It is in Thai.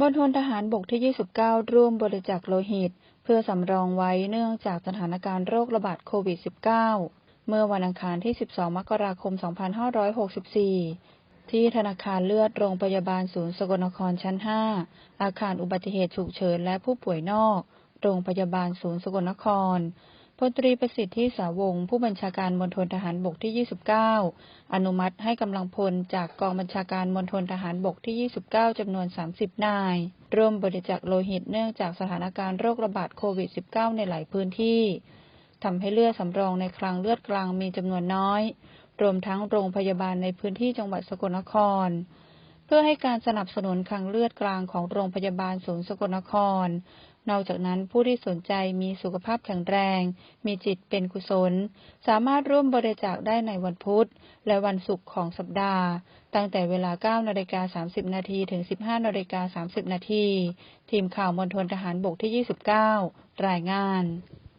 บนทนทหารบกที่ 29 ร่วมบริจาคโลหิต เพื่อสำรองไว้เนื่องจากสถานการณ์โรคระบาดโควิด -19 เมื่อวันอังคารที่ 12 มกราคม 2564 ที่ธนาคารเลือดโรงพยาบาลศูนย์สกลนครชั้น 5 อาคารอุบัติเหตุฉุกเฉินและผู้ป่วยนอก โรงพยาบาลศูนย์สกลนคร พลตรีประสิทธิ์ที่สาวงผู้บัญชาการมณฑลทหารบกที่ 29 อนุมัติให้กำลังพลจากกองบัญชาการมณฑลทหารบกที่ 29 จำนวน 30 นาย ร่วมบริจาคโลหิตเนื่องจากสถานการณ์โรคระบาดโควิด -19 ในหลายพื้นที่ทำให้เลือดสำรองในคลังเลือดกลางมีจำนวนน้อย รวมทั้งโรงพยาบาลในพื้นที่จังหวัดสกลนคร เพื่อให้การสนับสนุนคลังเลือดกลางของโรงพยาบาลศูนย์สกลนคร นอกจากนั้นผู้ที่สนใจมีสุขภาพแข็งแรง มีจิตเป็นกุศล สามารถร่วมบริจาคได้ในวันพุธ และวันศุกร์ของสัปดาห์ ตั้งแต่เวลา 9นาฬิกา30 นาทีถึง 15นาฬิกา30 นาที ทีมข่าวมณฑลทหารบกที่ 29 รายงาน